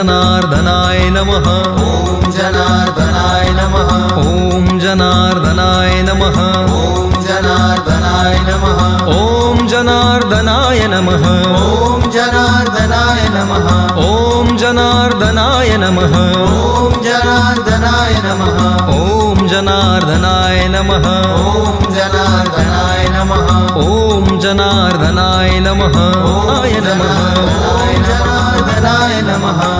जनार्दनाय नमः ॐ जनार्दनाय नमः ॐ जनार्दनाय नमः ॐ जनार्दनाय नमः ॐ जनार्दनाय नमः ॐ जनार्दनाय नमः ॐ जनार्दनाय नमः ॐ जनार्दनाय नमः ॐ जनार्दनाय नमः ॐ जनार्दनाय नमः ॐ जनार्दनाय नमः आय नमः जनार्दनाय नमः ॐ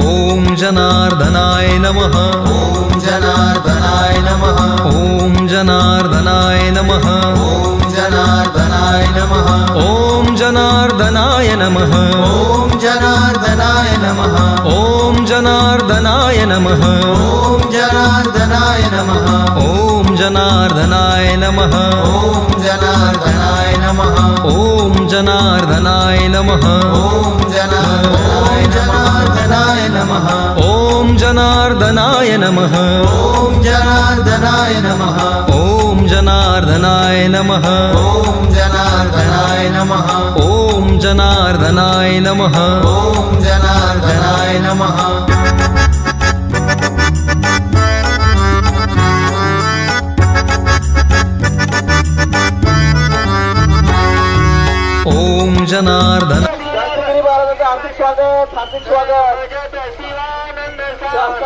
ॐ जनार्दनाय नमः ॐ जनार्दनाय नमः ॐ जनार्दनाय नमः ॐ जनार्दनाय नमः ॐ जनार्दनाय नमः ॐ जनार्दनाय नमः ॐ जनार्दनाय नमः ॐ जनार्दनाय नमः ॐ जनार्दनाय नमः ॐ जनार्दनाय नमः ॐ जनार्दनाय नमः ॐ जनार्दनाय जनार्दनाय नमः। ॐ जनार्दनाय नमः। ॐ जनार्दनाय नमः। ॐ जनार्दनाय नमः। ॐ जनार्दनाय नमः। ॐ जनार्दनाय नमः। ॐ जनार्दनाय नमः। ॐ जनार्दन हार्दिक स्वागत हार्दिक स्वागत। ॐ